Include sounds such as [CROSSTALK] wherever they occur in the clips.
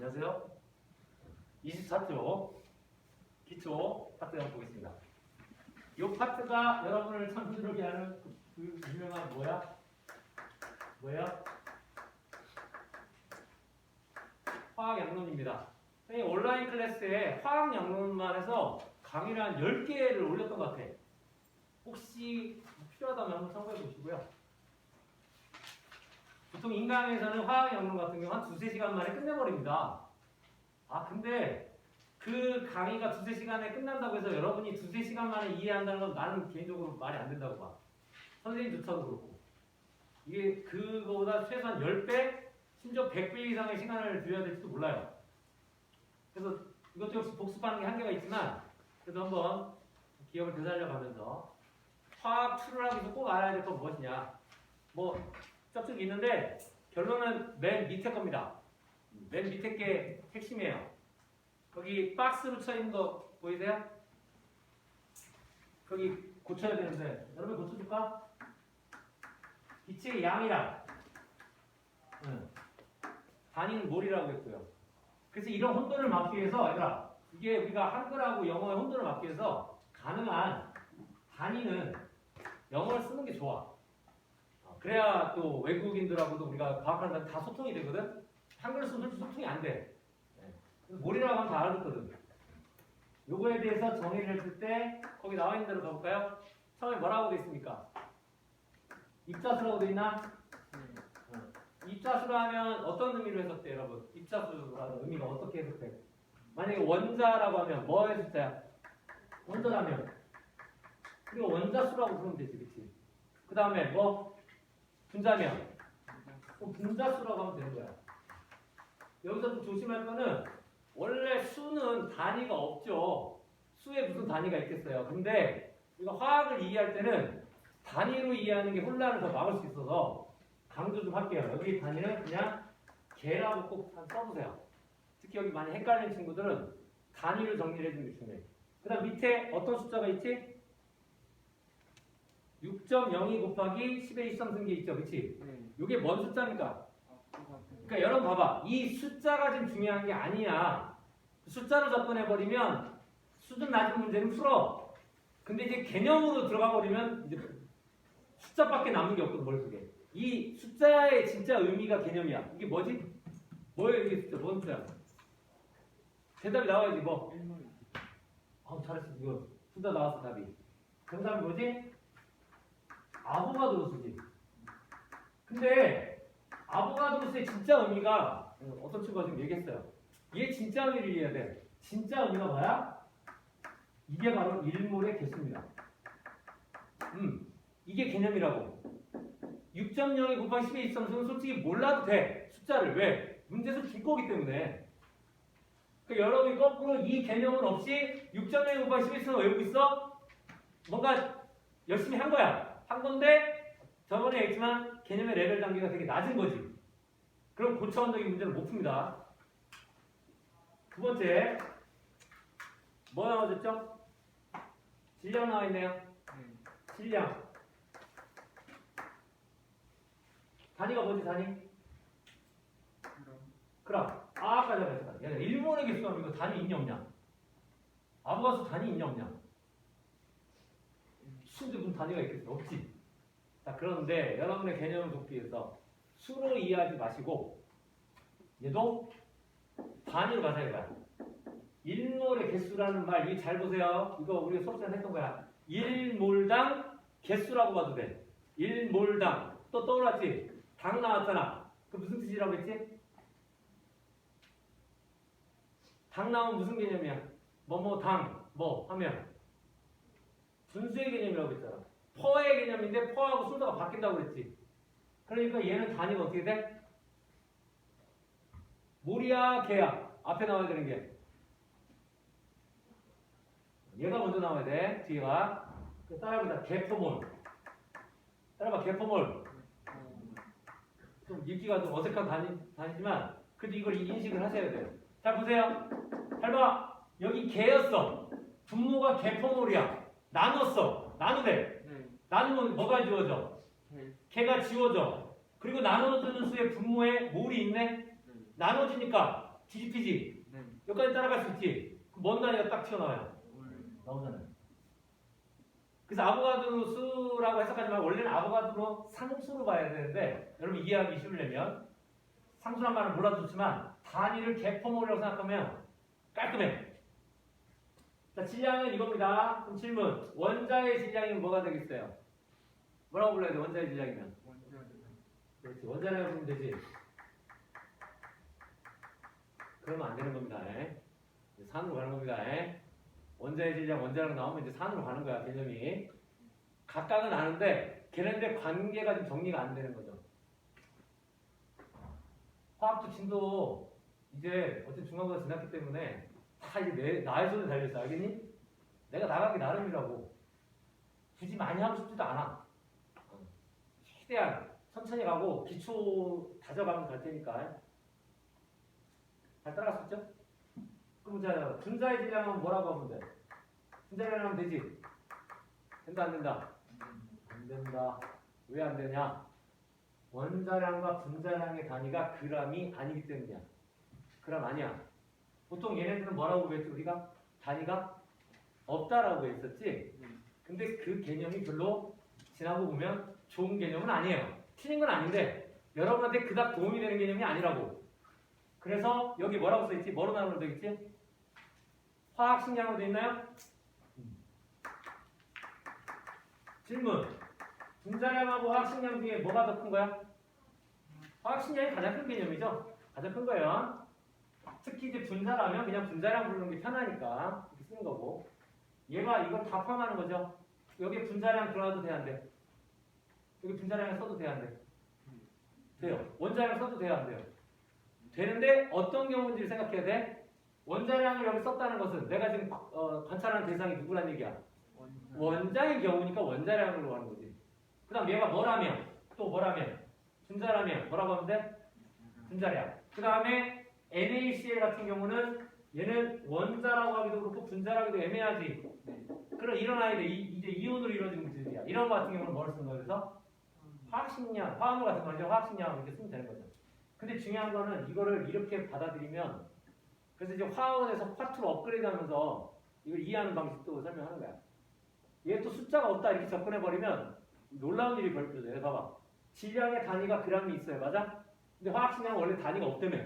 안녕하세요. 24조 기초 파트 한번 보겠습니다. 이 파트가 여러분을 참 힘들게 하는 그, 그 유명한 뭐야? 뭐야? 화학 양론입니다. 이 온라인 클래스에 화학 양론만 해서 강의를 한 10개를 올렸던 것 같아. 혹시 필요하다면 한번 참고해 보시고요. 보통 인강에서는 화학 연론 같은 경우 한 두세 시간 만에 끝내버립니다. 아, 근데 그 강의가 두세 시간에 끝난다고 해서 여러분이 두세 시간 만에 이해한다는 건 나는 개인적으로 말이 안 된다고 봐. 선생님조차도 그렇고. 이게 그거보다 최소한 10배, 심지어 100배 이상의 시간을 들여야 될지도 몰라요. 그래서 이것도 역시 복습하는 게 한계가 있지만 그래도 한번 기억을 되살려 가면서 화학 툴을 하기 위해서 꼭 알아야 될 건 무엇이냐. 뭐 쩍쩍 있는데 결론은 맨 밑에 겁니다. 맨 밑에 게 핵심이에요. 거기 박스로 쳐 있는 거 보이세요? 거기 고쳐야 되는데 여러분 고쳐줄까? 빛의 양이랑 응. 단위는 몰이라고 했고요. 그래서 이런 혼돈을 막기 위해서 얘들아 이게 우리가 한글하고 영어의 혼돈을 막기 위해서 가능한 단위는 영어를 쓰는 게 좋아. 어, 그래야 또 외국인들하고도 우리가 과학하는 다 소통이 되거든. 한글 쓰면 소통이 안 돼. 네. 몰이라고 하면 다 알아듣거든. 요거에 대해서 정의를 했을 때 거기 나와 있는 대로 가볼까요? 처음에 뭐라고 돼 있습니까? 입자수라고 돼 있나? 어. 입자수로 하면 어떤 의미로 해석돼 여러분? 입자수라는 의미가 어떻게 해석돼? 만약에 원자라고 하면 뭐의 숫자야? 원자라면 그리고 원자수라고 부르면 되지 그치? 그 다음에 뭐? 분자면. 그럼 분자수라고 하면 되는 거야. 여기서 좀 조심할 거는 원래 수는 단위가 없죠. 수에 무슨 단위가 있겠어요? 근데 이거 화학을 이해할 때는 단위로 이해하는 게 혼란을 더 막을 수 있어서 강조 좀 할게요. 여기 단위는 그냥 개라고 꼭 써보세요. 특히 여기 많이 헷갈리는 친구들은 단위로 정리를 해주는 게 중요해. 그 다음 밑에 어떤 숫자가 있지? 6.02 곱하기 10의 23승계 있죠, 그치? 이게 뭔 숫자입니까? 그러니까 여러분 봐봐, 이 숫자가 지금 중요한 게 아니야. 숫자로 접근해 버리면 수준 낮은 문제는 풀어. 근데 이제 개념으로 들어가 버리면 이제 숫자밖에 남은 게 없거든 머릿속에. 이 숫자의 진짜 의미가 개념이야. 이게 뭐지? 뭐예요 이게 숫자? 뭔 숫자야? 대답이 나와야지 뭐. 아 잘했어 이거 숫자 나왔어 답이. 정답이 뭐지? 아보가드로스지. 근데 아보가드로스의 진짜 의미가 어떤 친구가 지금 얘기했어요. 얘 진짜 의미를 이해해야 돼. 진짜 의미가 뭐야? 이게 바로 일몰의 개수입니다. 음, 이게 개념이라고. 6.02 곱하기 10의 23승은 솔직히 몰라도 돼. 숫자를. 왜? 문제에서 줄 거기 때문에. 그러니까 여러분이 거꾸로 이 개념은 없이 6.02 곱하기 10의 23승을 외우고 있어? 뭔가 열심히 한 거야. 한 건데 저번에 얘기했지만 개념의 레벨 단계가 되게 낮은 거지. 그럼 고차원적인 문제는 못 풉니다. 두 번째 뭐 나와줬죠? 질량 나와 있네요. 질량. 단위가 뭐지 단위? 그럼 아, 아까 전에. 야, 일본의 개수하면 이거 단위 있냐 없냐? 아부가수 단위 있냐 없냐? 수인데 단위가 있겠어? 없지. 자, 그런데 여러분의 개념을 돕기 위해서 수로 이해하지 마시고 얘도 단위로 가자 이거야. 일몰의 개수라는 말, 이거 잘 보세요. 이거 우리가 수업 시간에 했던 거야. 일몰당 개수라고 봐도 돼. 일몰당. 또 떠올랐지? 당 나왔잖아. 그 무슨 뜻이라고 했지? 당 나오면 무슨 개념이야? 뭐뭐 당, 뭐 하면 분수의 개념이라고 했잖아. 퍼의 개념인데 퍼하고 순서가 바뀐다고 그랬지. 그러니까 얘는 단위가 어떻게 돼? 몰이야, 개야. 앞에 나와야 되는 게. 얘가 먼저 나와야 돼. 뒤가. 그 따라해보자. 개포몰. 따라봐. 개포몰. 좀 읽기가 좀 어색한 단위, 단위지만 그래도 이걸 인식을 하셔야 돼요. 자 보세요. 잘 봐. 여기 개였어. 분모가 개포몰이야. 나눴어. 나누래. 나누면 뭐가 지워져? 개가 지워져. 그리고 나눠주는 수의 분모에 몰이 있네. 나눠지니까 뒤집히지? 네. 여기까지 따라갈 수 있지? 그먼 단위가 딱 튀어나와요. 나오잖아요. 그래서 아보가드로 수라고 해석하지 말고 원래는 아보가드로 상수로 봐야 되는데 여러분 이해하기 쉬우려면 상수란 말은 몰라도 좋지만 단위를 개포몰이라고 생각하면 깔끔해. 자, 질량은 이겁니다. 그럼 질문. 원자의 질량이면 뭐가 되겠어요? 뭐라고 불러야 돼? 원자의 질량이면. 그렇지. 원자량을 부르면 되지. 그러면 안 되는 겁니다. 에? 이제 산으로 가는 겁니다. 에? 원자의 질량, 원자량 나오면 이제 산으로 가는 거야, 개념이. 각각은 아는데, 걔네들의 관계가 좀 정리가 안 되는 거죠. 화학도 진도 이제 어쨌든 중간고사 지났기 때문에 다 이제 내, 나의 손에 달려있어. 알겠니? 내가 나가기 나름이라고. 굳이 많이 하고 싶지도 않아. 어. 최대한 천천히 가고 기초 다져가면서 갈 테니까. 잘 있죠? 그럼 자, 분자의 질량은 뭐라고 하면 돼? 분자의 질량 하면 되지? 된다, 안 된다? 안 된다. 왜 안 되냐? 원자량과 분자량의 단위가 그람이 아니기 때문이야. 그람 아니야. 보통 얘네들은 뭐라고 그랬지? 우리가 단위가 없다라고 했었지? 근데 그 개념이 별로 지나고 보면 좋은 개념은 아니에요. 틀린 건 아닌데 여러분한테 그닥 도움이 되는 개념이 아니라고. 그래서 여기 뭐라고 써있지? 뭐로 나누면 되겠지? 화학 식량으로 돼 있나요? 질문. 분자량하고 화학 식량 중에 뭐가 더 큰 거야? 화학 식량이 가장 큰 개념이죠. 가장 큰 거예요. 특히 이제 분자라면 그냥 분자량 부르는 게 편하니까 이렇게 쓰는 거고. 얘가 이걸 다 포함하는 거죠. 여기 분자량 들어가도 돼, 안 돼? 여기 분자량을 써도 돼, 안 돼? 돼요. 원자량 써도 돼요, 안 돼요? 되는데 어떤 경우인지를 생각해야 돼. 원자량을 여기 썼다는 것은 내가 지금 어, 관찰하는 대상이 누구란 얘기야? 원자 의 경우니까 원자량으로 하는 거지. 그 다음 얘가 뭐라면, 또 뭐라면, 분자라면 뭐라고 하면 돼? 분자량. 그 다음에 NaCl 같은 경우는 얘는 원자라고 하기도 그렇고 분자라기도 애매하지. 그럼 이런 아이들 이, 이제 이온으로 이루어진 물질이야. 이런 거 같은 경우는 뭐를 쓰는 거예요? 그래서 화학식량, 화학물 같은 거 이제 화학식량 이렇게 쓰면 되는 거죠. 근데 중요한 거는 이거를 이렇게 받아들이면 그래서 이제 화원에서 화투로 업그레이드하면서 이걸 이해하는 방식도 설명하는 거야. 얘 또 숫자가 없다 이렇게 접근해 버리면 놀라운 일이 벌어져요. 봐봐. 질량의 단위가 그람이 있어요, 맞아? 근데 화학식량은 원래 단위가 없다며.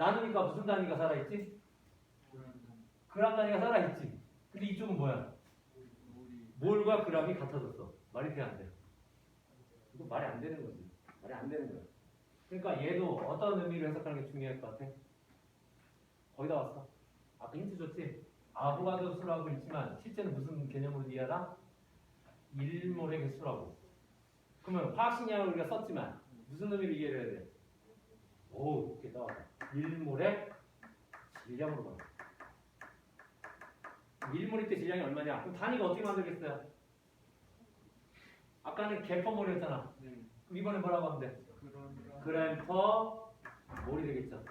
나누니까 무슨 단위가 살아있지? 그람 단위가 살아있지. 근데 이쪽은 뭐야? 몰과 그람이 같아졌어. 말이 돼, 안 돼? 이거 말이 안 되는 거지. 말이 안 되는 거야. 그러니까 얘도 어떤 의미로 해석하는 게 중요할 것 같아? 거의 다 왔어. 아까 힌트 줬지? 아보가드 수라고 있지만 실제는 무슨 개념으로 이해하나? 일몰의 개수라고. 그러면 화학식량을 우리가 썼지만 무슨 의미로 이해를 해야 돼? 오, 이렇게 나왔다. 일몰의 질량으로 봐. 일몰일 때 질량이 얼마냐? 그럼 단위가 어떻게 만들겠어요? 아까는 개퍼몰이 었잖아. 그럼 이번에 뭐라고 하면 돼? 그램 퍼 몰이 되겠죠.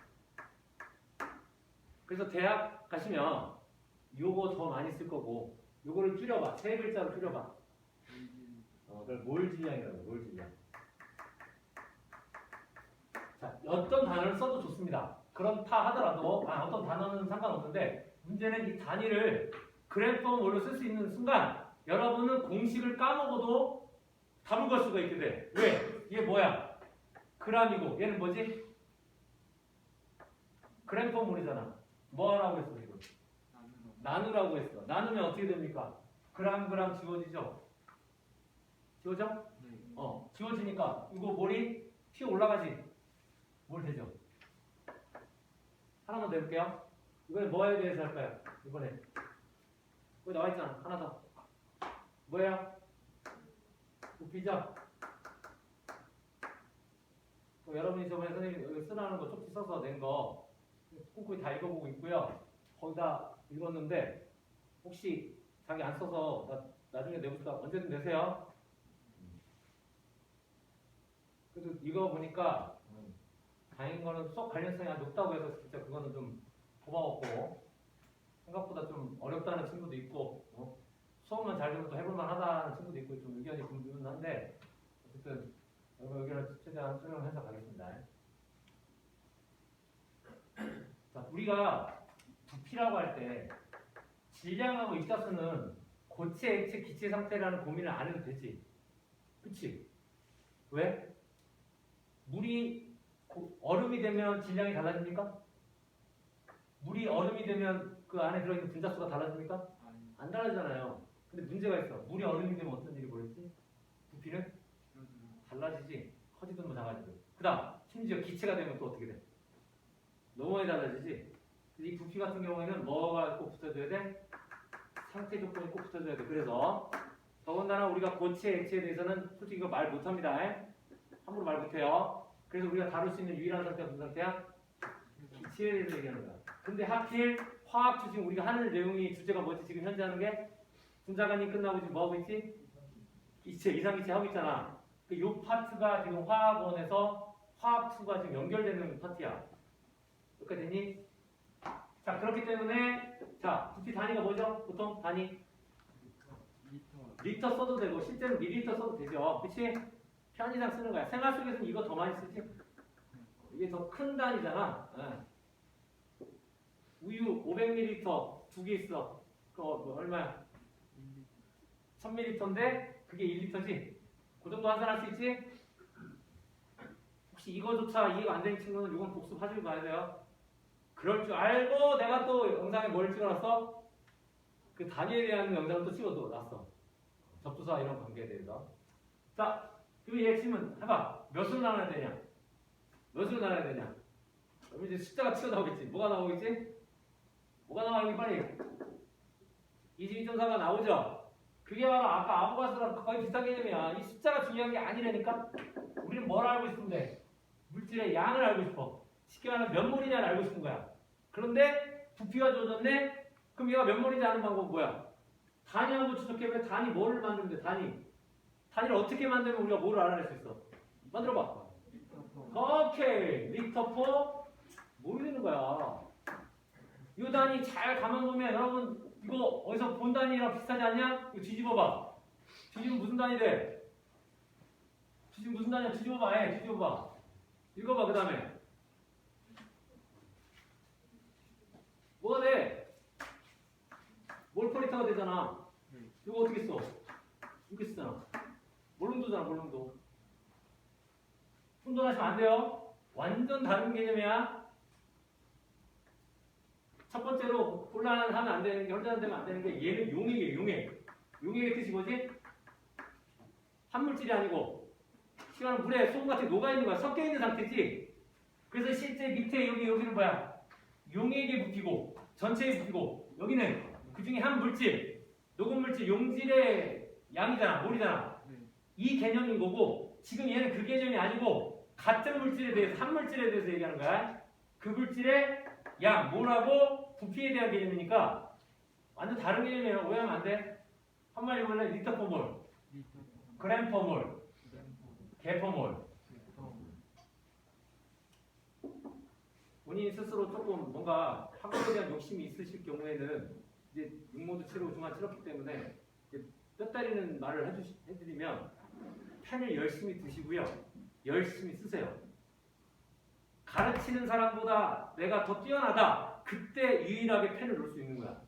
그래서 대학 가시면 요거 더 많이 쓸 거고 요거를 줄여봐. 세 글자로 줄여봐. 어, 그걸 몰 질량이라고 몰 질량. 자, 어떤 단어를 써도 좋습니다. 그렇다 하더라도 아, 어떤 단어는 상관없는데 문제는 이 단위를 몰로 쓸 수 있는 순간 여러분은 공식을 까먹어도 답을 걸 수가 있게 돼. 왜? 이게 뭐야? 그람이고 얘는 뭐지? 몰이잖아. 뭐 하라고 했어 지금? 나누라고 했어. 나누면 어떻게 됩니까? 그람 그람 지워지죠? 지워져? 어, 지워지니까 이거 몰이 튀어 올라가지? 뭘 되죠? 하나만 더 해볼게요. 이번에 뭐에 대해서 할까요? 이번에 거기 나와 있잖아. 하나 더. 뭐야? 부피죠? 그럼 여러분이 저번에 선생님 여기 쓰라는 거 쪽지 써서 낸 거 꼼꼼히 다 읽어보고 있고요. 거의 다 읽었는데 혹시 자기 안 써서 나 나중에 내고 싶다 언제든 내세요. 그래도 이거 보니까 음, 다행인 거는 수업 관련성이 아주 높다고 해서 진짜 그거는 좀 고마웠고 생각보다 좀 어렵다는 친구도 있고 어? 수업만 잘 되면 또 해볼만 하다는 친구도 있고 좀 의견이 분분한데 어쨌든 여러분 의견을 최대한 수렴해서 가겠습니다. [CLEARS THROAT] 자 우리가 부피라고 할 때 질량하고 입자수는 고체, 액체, 기체 상태라는 고민을 안 해도 되지. 그치? 왜? 물이 고- 얼음이 되면 질량이 달라집니까? 물이 얼음이 되면 그 안에 들어있는 분자수가 달라집니까? 안 달라지잖아요. 근데 문제가 있어. 물이 얼음이 되면 어떤 일이 벌어지지? 부피는 달라지지. 커지든 뭐 작아지든. 그 다음, 심지어 기체가 되면 또 어떻게 돼? 너무 많이 달라지지. 이 부피 같은 경우에는 뭐가 꼭 붙어줘야 돼? 상태 조건이 꼭 붙어줘야 돼. 그래서 더군다나 우리가 고체, 액체에 대해서는 솔직히 이거 말 못합니다. 에? 함부로 말 못해요. 그래서 우리가 다룰 수 있는 유일한 상태가 무슨 상태야? 대해서 얘기하는 거야. 근데 하필 화학 주식 우리가 하는 내용이 주제가 뭐지? 지금 현재 하는 게 분자관이 끝나고 지금 뭐 하고 있지? 기체, 이상기체 하고 있잖아. 그 요 파트가 지금 화학원에서 화학2가 지금 연결되는 파트야. 여기까지 됐니? 자, 그렇기 때문에 자, 부피 단위가 뭐죠? 보통 단위 리터 써도 되고 실제로 밀리터 써도 되죠. 그치? 편의상 쓰는 거야. 생활 속에서는 이거 더 많이 쓰지. 이게 더 큰 단위잖아. 예. 우유 500ml 두 개 있어. 그거 뭐 얼마야? 1000ml인데 그게 1리터지. 그 정도 환산할 수 있지? 혹시 이거조차 이해가 안 되는 친구는 이건 복습 하시고 가야 돼요. 그럴 줄 알고 내가 또 영상에 뭘 찍어놨어? 그 단위에 대한 영상을 또 찍어놨어. 접두사 이런 관계에 대해서. 자, 그럼 얘 질문 해봐. 몇으로 나눠야 되냐? 몇으로 나눠야 되냐? 그럼 이제 숫자가 튀어나오겠지. 뭐가 나오겠지? 뭐가 나오니 빨리. 22.4가 나오죠? 그게 바로 아까 아보가스랑 거의 비슷한 개념이야. 이 숫자가 중요한 게 아니라니까? 우리는 뭘 알고 싶은데? 물질의 양을 알고 싶어. 쉽게 말하면 몇 몰이냐를 알고 싶은 거야. 그런데 부피가 주어졌네? 그럼 얘가 몇 몰인지 아는 방법은 뭐야? 단위하고 추적해보면 단위 뭐를 돼? 단위. 단위를 어떻게 만들면 우리가 뭐를 알아낼 수 있어? 만들어봐. 오케이. 리터 포 모르는 거야. 이 단위 잘 가만 보면 여러분 이거 어디서 본 단위랑 비슷하지 않냐? 이거 뒤집어봐. 뒤집으면 무슨 단위 돼? 뒤집으면 무슨 단위야? 뒤집어봐. 예, 뒤집어봐. 읽어봐 그 다음에 뭐가 돼? 몰퍼리터가 되잖아. 이거 어떻게 써? 이렇게 쓰잖아. 몰룸도잖아, 몰룸도. 혼돈하시면 안 돼요. 완전 다른 개념이야. 첫 번째로 혼란하면 안 되는 게, 혼란되면 안 되는 게 얘는 용액이에요, 용액. 용액의 뜻이 뭐지? 한물질이 아니고 시간은 물에 소금 같이 녹아있는 거야. 섞여 있는 상태지. 그래서 실제 밑에 여기 여기는 뭐야? 용액의 부피고 전체의 부피고 여기는 그 중에 한 물질, 녹은 물질, 용질의 양이잖아, 몰이잖아. 이 개념인 거고 지금 얘는 그 개념이 아니고 같은 물질에 대해서 한 물질에 대해서 얘기하는 거야. 그 물질의 양, 몰하고 부피에 대한 개념이니까 완전 다른 개념이에요. 오해하면 안 돼. 한마디 원래 리터 퍼 몰, 그램 퍼 몰, 개 퍼 몰. 본인 스스로 조금 뭔가 학업에 대한 욕심이 있으실 경우에는 이제 육모도 치르고 중간 치렀기 때문에 이제 뼈 때리는 말을 해주시, 해드리면 펜을 열심히 드시고요. 열심히 쓰세요. 가르치는 사람보다 내가 더 뛰어나다. 그때 유일하게 펜을 놓을 수 있는 거야.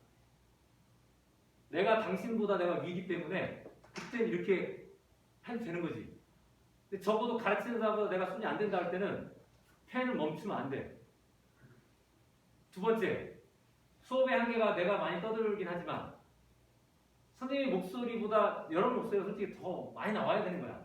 내가 당신보다 내가 위기 때문에 그때 이렇게 해도 되는 거지. 근데 적어도 가르치는 사람보다 내가 손이 안 된다 할 때는 펜을 멈추면 안 돼. 두 번째, 수업의 한계가 내가 많이 떠들긴 하지만 선생님의 목소리보다 여러분 목소리가 솔직히 더 많이 나와야 되는 거야.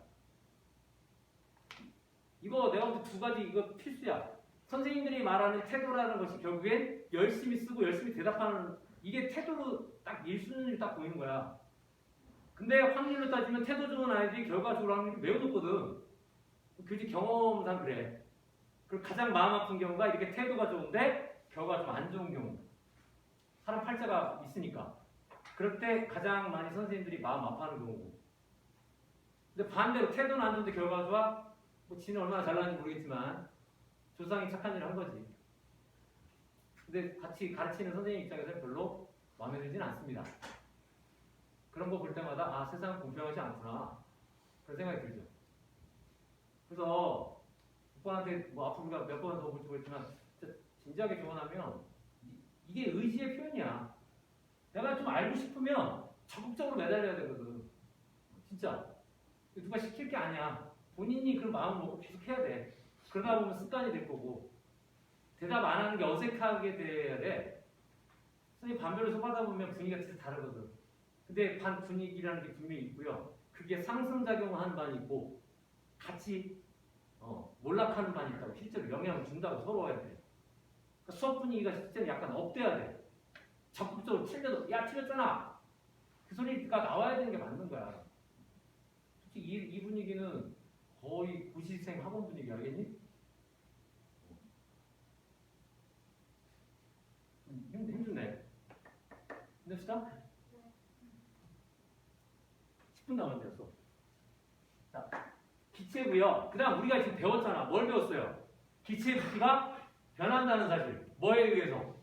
이거 내가 볼 때 두 가지 이거 필수야. 선생님들이 말하는 태도라는 것이 결국엔 열심히 쓰고 열심히 대답하는 이게 태도로 딱 1순위를 딱 보이는 거야. 근데 확률로 따지면 태도 좋은 아이들이 결과적으로 확률이 매우 높거든. 그지 경험상 그래. 그리고 가장 마음 아픈 경우가 이렇게 태도가 좋은데 결과가 좀 안 좋은 경우. 사람 팔자가 있으니까. 그럴 때 가장 많이 선생님들이 마음 아파하는 경우고. 근데 반대로 태도는 안 좋은데 결과가 좋아? 뭐 지는 얼마나 잘나는지 모르겠지만 조상이 착한 일을 한 거지. 근데 같이 가르치는 선생님 입장에서는 별로 마음에 들진 않습니다. 그런 거 볼 때마다 아 세상은 공평하지 않구나 그런 생각이 들죠. 그래서 오빠한테 뭐 앞으로 우리가 몇 번 더 볼지 모르겠지만 진짜 진지하게 조언하면 이게 의지의 표현이야. 내가 좀 알고 싶으면 적극적으로 매달려야 되거든. 진짜. 누가 시킬 게 아니야. 본인이 그 마음을 먹고 계속 해야 돼. 그러다 보면 습관이 될 거고. 대답 안 하는 게 어색하게 돼야 돼. 선생님 반별을 써하다 보면 분위기가 진짜 다르거든. 근데 반 분위기라는 게 분명히 있고요. 그게 상승작용을 하는 반이 있고 같이 어, 몰락하는 반이 있다고 실제로 영향을 준다고 서로 해야 돼. 그러니까 수업 분위기가 실제로 약간 업돼야 돼. 적극적으로 틀려도 야 틀렸잖아. 그 소리가 나와야 되는 게 맞는 거야. 솔직히 이, 이 분위기는 거의 고시생 학원 분위기 알겠니? 힘, 힘드네. 힘냅시다. 10분 남았네요. 자, 기체고요. 그 다음 우리가 지금 배웠잖아. 뭘 배웠어요? 기체의 부피가 변한다는 사실. 뭐에 의해서?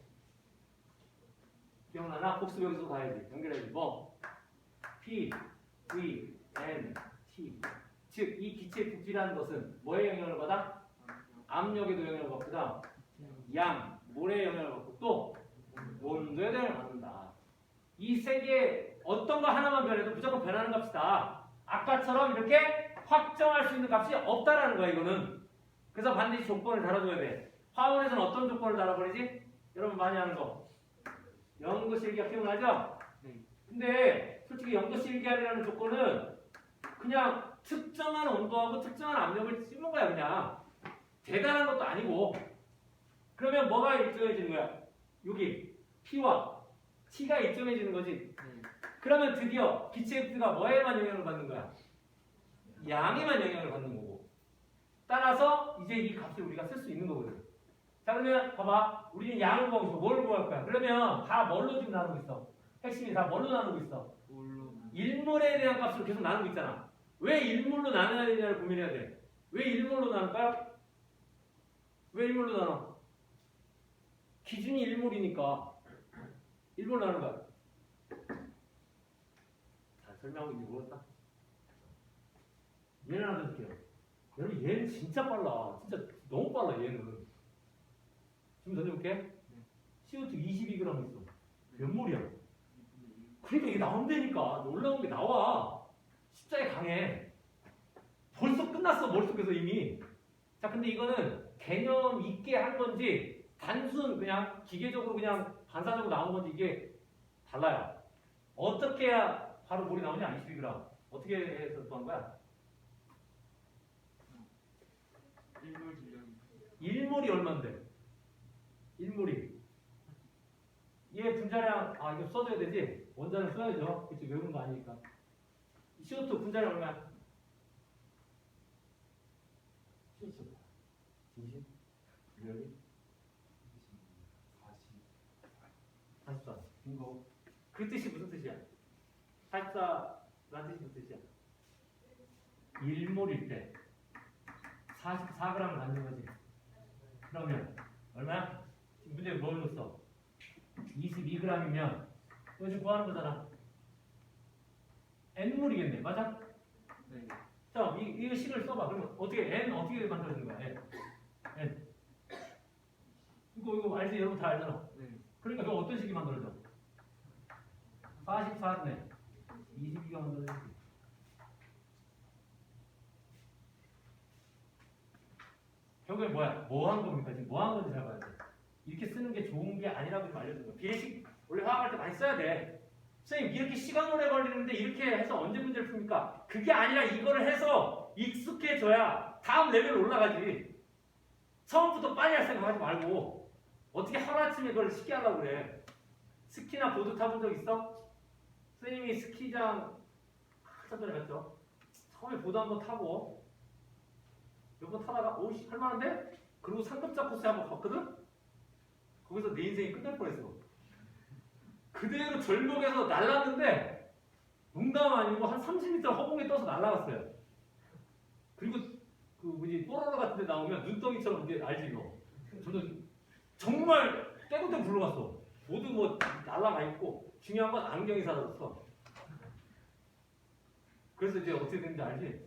기억나나? 여기서 가야지. 연결해야지. 뭐? P, V, N, T. 즉, 이 기체의 부피라는 것은 뭐에 영향을 받아? 압력에도 영향을 받고, 그 다음 양, 모래에 영향을 받고, 또 온도에 영향을 받는다. 이 세개 어떤 거 하나만 변해도 무조건 변하는 값이다. 아까처럼 이렇게 확정할 수 있는 값이 없다라는 거야, 이거는. 그래서 반드시 조건을 달아줘야 돼. 화원에서는 어떤 조건을 달아버리지? 여러분 많이 하는 거. 영도 실기가 기억나죠? 네. 근데 솔직히 영도 실기하라는 조건은 그냥 특정한 온도하고 특정한 압력을 씹는 거야, 그냥. 대단한 것도 아니고. 그러면 뭐가 일정해지는 거야? 여기 P와 T가 일정해지는 거지. 네. 그러면 드디어 기체 F가 뭐에만 영향을 받는 거야? 양에만 영향을 받는 거고. 따라서 이제 이 값을 우리가 쓸 수 있는 거거든. 자 그러면 봐봐. 우리는 양을 구하고. 뭘 구할 거야? 그러면 다 뭘로 지금 나누고 있어? 핵심이 다 뭘로 나누고 있어? 일물에 대한 값으로 계속 나누고 있잖아. 왜 일물로 나눠야 되냐를 고민해야 돼. 왜 일물로 나눌까요? 왜 일물로 나눠? 기준이 일물이니까 일물로 나누는 거야. 잘 설명하고 있는지 모르겠다. 얘는 하나 더 줄게요. 여러분 얘는 진짜 빨라. 진짜 너무 빨라 얘는. 지금 던져볼게. CO2 22g 있어. 몇 몰이야? 그러니까 이게 나온다니까 올라온 게 나와 십자에 강해. 벌써 끝났어 머릿속에서 이미. 자 근데 이거는 개념 있게 한 건지 단순 그냥 기계적으로 그냥 반사적으로 나온 건지 이게 달라요. 어떻게 해야 바로 물이 나오냐 22g 어떻게 해서 구한 거야? 일몰 질량. 1몰이 얼만데 1몰이. 얘 분자량 아 이거 써줘야 되지? 원자를 써야죠. 그치 외우는 거 아니니까 CO2 분자량 얼마야? CO2 진심? 리얼리? 44 빙고 그 뜻이 무슨 뜻이야? 44라는 뜻이 무슨 뜻이야? 1몰일 때 44g을 갖는 거지 그러면 얼마야? 지금 문제 뭘 줬어? 22g이면 이거 지금 구하는 거잖아. N물이겠네, 맞아? 네. 자, 이, 이거 식을 써봐. 그러면 어떻게 n 어떻게 만들어지는 거야? n. n. 이거 이거 알지? 여러분 다 알잖아. 네. 그러니까 이거 어떤 식이 만들어져? 44네. 22가 만들어지지. 결국에 뭐야? 뭐 한 겁니까? 지금 뭐 한 건지 잘 봐야 돼. 이렇게 쓰는 게 좋은 게 아니라고 좀 알려준 거야. 비례식 원래 화학할 때 많이 써야 돼. 선생님 이렇게 시간 오래 걸리는데 이렇게 해서 언제 문제를 풉니까? 그게 아니라 이거를 해서 익숙해져야 다음 레벨 올라가지. 처음부터 빨리 할 생각 하지 말고 어떻게 하루아침에 그걸 쉽게 하려고 그래. 스키나 보드 타본 적 있어? 선생님이 스키장 한참 전에 갔죠. 처음에 보드 한번 타고 몇 번 타다가 오씨 할만한데? 그리고 상급자 코스에 한번 갔거든? 거기서 내 인생이 끝날 뻔했어. 그대로 절벽에서 날랐는데 농담 아니고 한 30m 허공에 떠서 날아갔어요. 그리고 그 뭐지 뽀로로 같은 데 나오면 눈덩이처럼 이게 알지 이거. 저는 정말 떼고떼고 굴러갔어. 모두 뭐 날아가 있고 중요한 건 안경이 사라졌어. 그래서 이제 어떻게 됐는지 알지?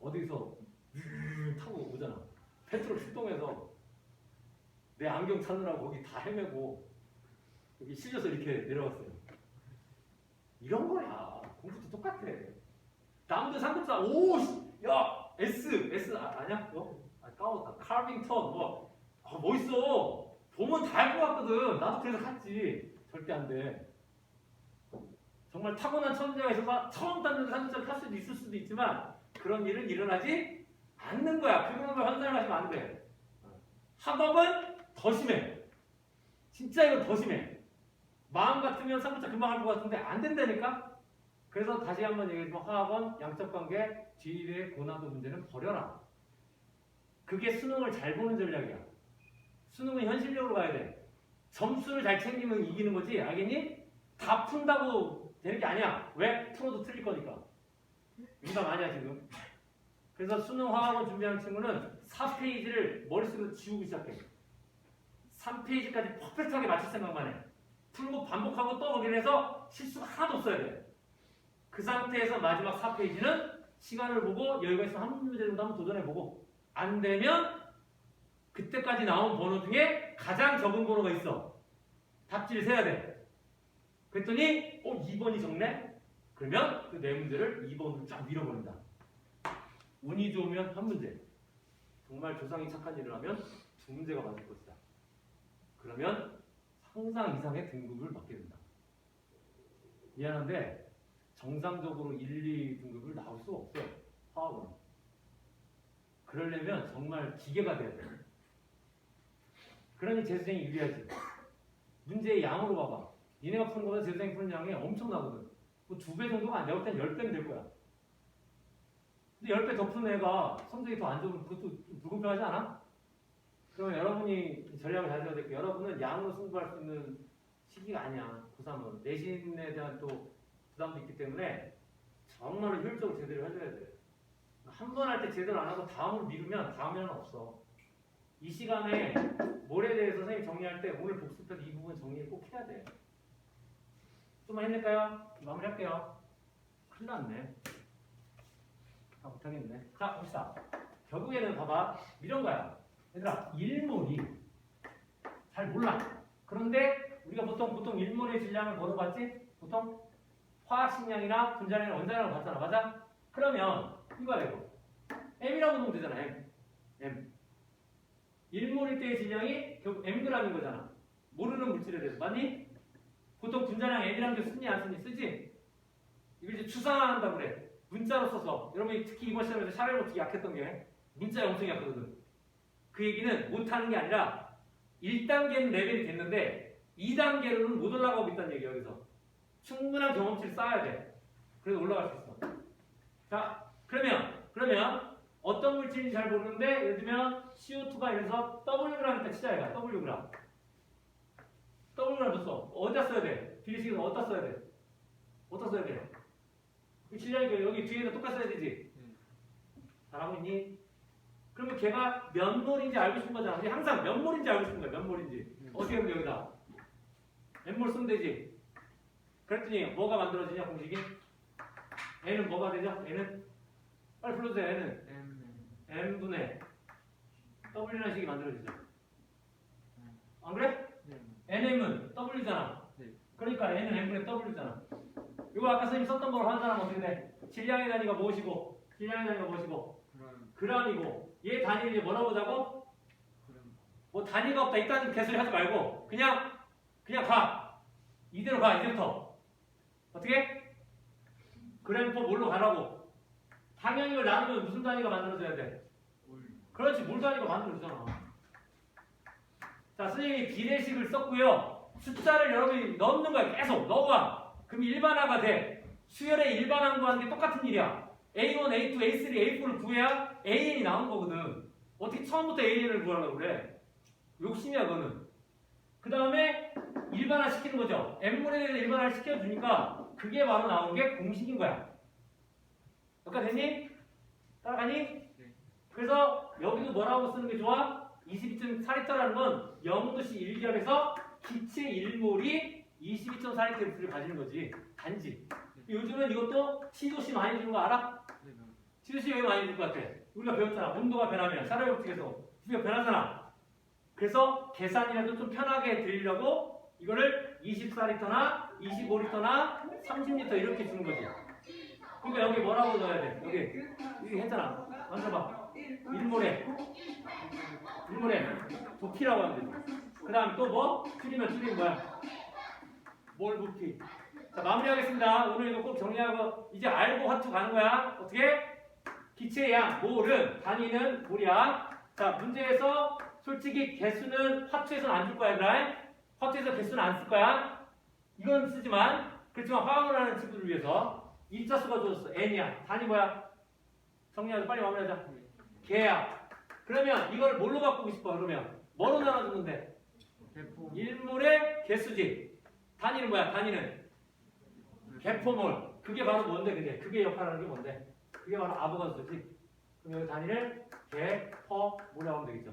어디서 음 타고 오잖아. 페트롤 출동해서 내 안경 찾느라고 거기 다 헤매고 여기 실려서 이렇게 내려갔어요. 이런 거야. 공부도 똑같아. 남들 삼겹살 오, 씨, 야 S S 아, 아니야? 너? 아 까먹었다. 카빙턴 뭐 아, 멋있어. 보면 다 할 것 같거든. 나도 그래서 샀지. 절대 안 돼. 정말 타고난 천재가 있어서 처음 땄는데 삼겹살 탈 수도 있을 수도 있지만 그런 일은 일어나지 않는 거야. 그런 걸 환상하시면 안 돼. 학업은 더 심해. 진짜 이건 더 심해. 마음 같으면 삼겹살 금방 할 것 같은데 안 된다니까? 그래서 다시 한번 얘기하지만 화학은 양적 관계, 지리의 고난도 문제는 버려라. 그게 수능을 잘 보는 전략이야. 수능은 현실적으로 가야 돼. 점수를 잘 챙기면 이기는 거지, 알겠니? 다 푼다고 되는 게 아니야. 왜? 풀어도 틀릴 거니까. 민감 아니야, 지금. 그래서 수능 화학을 준비하는 친구는 4페이지를 머릿속에서 지우기 시작해. 3페이지까지 퍼펙트하게 맞출 생각만 해. 풀고 반복하고 또 거기를 해서 실수가 하나도 없어야 돼. 그 상태에서 마지막 4페이지는 시간을 보고 여유가 있으면 한 문제 정도 한번 도전해보고 안 되면 그때까지 나온 번호 중에 가장 적은 번호가 있어. 답지를 세야 돼. 그랬더니 어 2번이 적네? 그러면 그 네 문제를 2번으로 쫙 밀어버린다. 운이 좋으면 한 문제. 정말 조상이 착한 일을 하면 두 문제가 맞을 것이다. 그러면 상상 이상의 등급을 받게 된다. 미안한데 정상적으로 1, 2등급을 나올 수 없어요. 화학은. 그러려면 정말 기계가 돼야 돼. 그러니 재수생이 유리하지. 문제의 양으로 봐봐. 니네가 푸는 거보다 재수생이 푸는 양이 엄청나거든. 뭐 두 배 정도가 안 되고 땐 10배는 될 거야. 근데 10배 더 푸는 애가 성적이 더 안 좋으면 그것도 좀 불공평하지 않아? 그러면 여러분이 전략을 잘 세워야 될게 여러분은 양으로 승부할 수 있는 시기가 아니야. 고3은. 내신에 대한 또 부담도 있기 때문에 정말로 효율적으로 제대로 해줘야 돼. 한 번 할 때 제대로 안 하고 다음으로 미루면 다음에는 없어. 이 시간에 뭐에 대해서 선생님 정리할 때 오늘 복습해서 이 부분 정리 꼭 해야 돼. 좀만 힘낼까요? 마무리할게요. 큰일 났네. 다 못하겠네. 자, 봅시다. 결국에는 봐봐. 이런 거야. 얘들아, 일몰이 잘 몰라. 그런데 우리가 보통 보통 일몰의 질량을 뭐로 봤지? 보통 화학식량이나 분자량이나 원자량을 봤잖아. 맞아? 그러면 이거야 이거. m이라고 놓으면 되잖아. m. m. 일몰일 때의 질량이 결국 mg인 거잖아. 모르는 물질에 대해서 맞니? 보통 분자량 m이라는 게 쓰니 안 쓰니 쓰지? 이걸 이제 추상화한다 그래. 문자로 써서 여러분이 특히 이번 시험에서 노트 약했던 게 문자 엄청 약하거든. 그 얘기는 못하는 게 아니라 1단계는 레벨이 됐는데 2단계로는 못 올라가고 있다는 얘기야 여기서. 충분한 경험치를 쌓아야 돼. 그래서 올라갈 수 있어. 자, 그러면 그러면 어떤 물질인지 잘 모르는데 예를 들면 CO2가 이래서 때 치자 얘가 Wg. Wg 줬어. 어디다 써야 돼? 비례식에서 어디다 써야 돼? 어디다 써야 돼? 그 질량이 여기 뒤에다 똑같이 써야 되지. 잘하고 있니? 그러면 걔가 몇 몰인지 알고 싶은 거잖아. 항상 몇 몰인지 알고 싶은 거야. 몇 몰인지. 어떻게 하면 여기다? 몇몰 쓰면 되지. 그랬더니 뭐가 만들어지냐 공식이? n은 뭐가 되죠? n은 빨리 불러주세요. n은 M n분의 w라는 식이 만들어지죠. 안 그래? 네. nm은 w잖아. 네. 그러니까 n은 n분의 w잖아. 이거 아까 선생님 썼던 걸 환산하면 어떻게 돼? 질량의 단위가 무엇이고 질량의 단위가 무엇이고 그럼 g이고 얘 단위를 뭐라고 보자고? 뭐 단위가 없다 이딴 개소리 하지 말고 그냥 그냥 가. 이대로 가 이제부터. 어떻게? 그램퍼 뭘로 가라고? 당연히 이걸 나누면 무슨 단위가 만들어져야 돼? 올 그렇지 뭘 단위가 만들어지잖아. 자 선생님이 비례식을 썼고요. 숫자를 여러분이 넣는 거야 계속. 넣어봐. 그럼 일반화가 돼. 수열의 일반항 구하는 게 똑같은 일이야. A1, A2, A3, A4를 구해야 AN이 나온 거거든. 어떻게 처음부터 AN을 구하려고 그래? 욕심이야 그거는. 그 다음에 일반화 시키는 거죠. M분에 대해서 일반화를 시켜주니까 그게 바로 나오는 게 공식인 거야. 여기까지 됐니? 따라가니? 그래서 여기도 뭐라고 쓰는 게 좋아? 22.4리터라는 건 0도씨 1기압에서 기체 1몰이 22.4리터를 가지는 거지. 단지. 요즘은 이것도 T도씨 많이 주는 거 알아? T도씨 왜 많이 줄것 같아? 우리가 배웠잖아 온도가 변하면 샤넬 법칙에서 부피가 변하잖아 그래서 계산이라도 좀 편하게 드리려고 이거를 24리터나 25리터나 30리터 이렇게 주는 거지. 그러니까 여기 뭐라고 넣어야 돼? 여기 여기 했잖아. 만져봐. 일몰에 일몰에 부피라고 하면 되지. 그다음 또 뭐? 줄이면 줄이는 거야. 몰 부피. 자 마무리하겠습니다. 오늘 이거 꼭 정리하고 이제 알고 화투 가는 거야. 어떻게? 기체의 양, 몰은 단위는 몰이야. 자 문제에서 솔직히 개수는 화투에서는 안 줄 거야, 얘들아. 화투에서 개수는 안 쓸 거야. 이건 쓰지만 그렇지만 화학을 하는 친구들 위해서 일자수가 주어졌어. n이야. 단위 뭐야? 정리하자. 빨리 마무리하자. 개야. 그러면 이걸 뭘로 바꾸고 싶어? 그러면 뭐로 나눠주면 돼? 일몰의 개수지. 단위는 뭐야? 단위는 개포몰. 그게 바로 뭔데? 그게 그게 역할하는 게 뭔데? 그게 바로 아보가드로지. 그럼 여기 단위를 개퍼몰이라고 하면 되겠죠.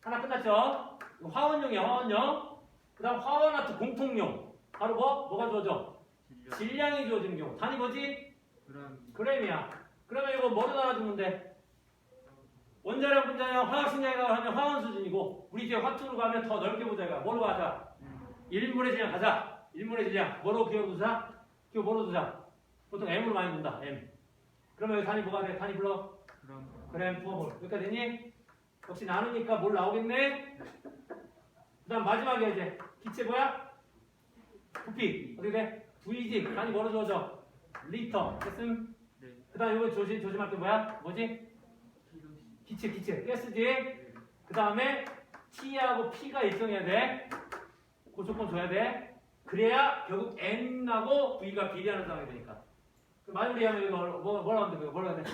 하나 끝났죠? 화원용이야 화원용. 그 다음 화원아트 공통용. 바로 뭐? 뭐가 주어져? 질량. 질량이 주어지는 경우. 단위 뭐지? 그람. 그램이야. 그러면 이거 뭐로 나눠주면 돼? 원자량, 분자량, 화학식량이라고 하면 화원 수준이고 우리 이제 화투로 가면 더 넓게 보자. 이거야. 뭐로 가자? 일물의 질량 가자. 일물의 질량. 뭐로 기억두자? 기억 뭐로 두자? 보통 M으로 많이 본다. M. 그러면 여기 단위 뭐가 돼? 단위 불러? 그램 퍼몰. 여기까지 됐니? 역시 나누니까 뭘 나오겠네? 그 다음 마지막에 이제 기체 뭐야? 부피. 어떻게 돼? V지. 단위 뭐로 주어져? 리터. 됐음? 네. 그 다음 이거 조심, 조심할 게 뭐야? 뭐지? 기체, 기체. 가스지? 네. 그 다음에 T하고 P가 일정해야 돼. 그 조건 줘야 돼. 그래야 결국 N하고 V가 비례하는 상황이 되니까. 그 마무리하면 이거 뭐, 뭐- 뭐라고 하면 돼? 이거 뭐라고 해야 돼?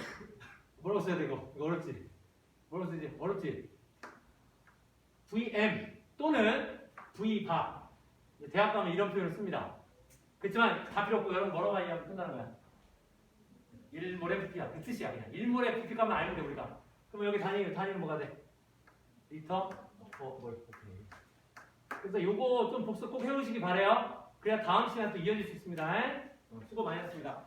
뭐라고 써야 돼 이거? 어렵지? 뭐라고 쓰지? 어렵지? VM 또는 V바. 대학 가면 이런 표현을 씁니다. 그렇지만 다 필요 없고 여러분 뭐라고 하냐면 끝나는 거야. 일몰의 부피야. 그 뜻이야 그냥. 일몰의 부피 가면 알면 돼 우리가. 그럼 여기 단위 단위는 뭐가 돼? 리터 어, 뭘 부피. 그래서 요거 좀 복습 꼭 해오시기 바래요. 그래야 다음 시간에 또 이어질 수 있습니다. 수고 많이 했습니다.